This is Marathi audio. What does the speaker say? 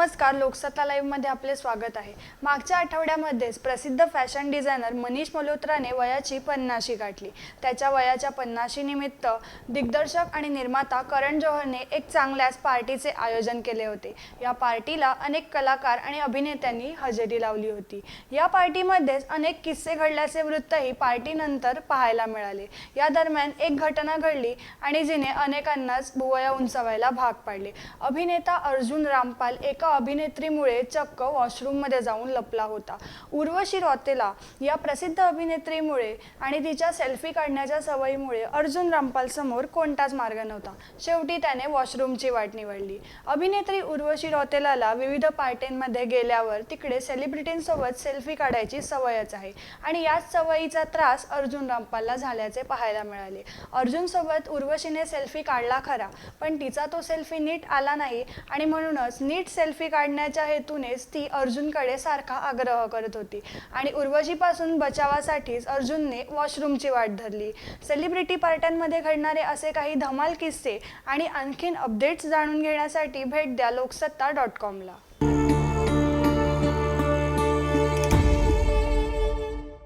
नमस्कार लोकसत्ता लाईव्हमध्ये आपले स्वागत आहे. मागच्या आठवड्यामध्येच प्रसिद्ध फॅशन डिझायनर मनीष मल्होत्राने वयाची पन्नाशी गाठली. त्याच्या वयाच्या पन्नाशी निमित्त दिग्दर्शक आणि निर्माता करण जोहरने एक चांगल्याच पार्टीचे आयोजन केले होते. या पार्टीला अनेक कलाकार आणि अभिनेत्यांनी हजेरी लावली होती. या पार्टीमध्येच अनेक किस्से घडल्याचे वृत्तही पार्टीनंतर पाहायला मिळाले. या दरम्यान एक घटना घडली आणि जिने अनेकांनाच भुवया उंचावायला भाग पाडले. अभिनेता अर्जुन रामपाल एका अभिनेत्रीमुळे चक्क वॉशरूममध्ये जाऊन लपला होता. उर्वशी रॉतेला या प्रसिद्ध अभिनेत्रीमुळे आणि तिच्या सेल्फी काढण्याच्या सवयीमुळे अर्जुन रामपाल समोर कोणताच मार्ग नव्हता. शेवटी त्याने वॉशरूमची वाट निवडली. अभिनेत्री उर्वशी रॉतेलाला विविध पार्ट्यांमध्ये गेल्यावर तिकडे सेलिब्रिटींसोबत सेल्फी काढायची सवयच आहे आणि याच सवयीचा त्रास अर्जुन रामपालला झाल्याचे पाहायला मिळाले. अर्जुनसोबत उर्वशीने सेल्फी काढला खरा पण तिचा तो सेल्फी नीट आला नाही आणि म्हणूनच नीट सेल्फी सेल्फी काढण्याच्या हेतूनेच ती अर्जुनकडे सारखा आग्रह करत होती. आणि उर्वशीपासून बचावासाठीच अर्जुनने वॉशरूमची वाट धरली. सेलिब्रिटी पार्ट्यांमध्ये घडणारे असे काही धमाल किस्से आणि आणखीन अपडेट्स जाणून घेण्यासाठी भेट द्या लोकसत्ता डॉट कॉमला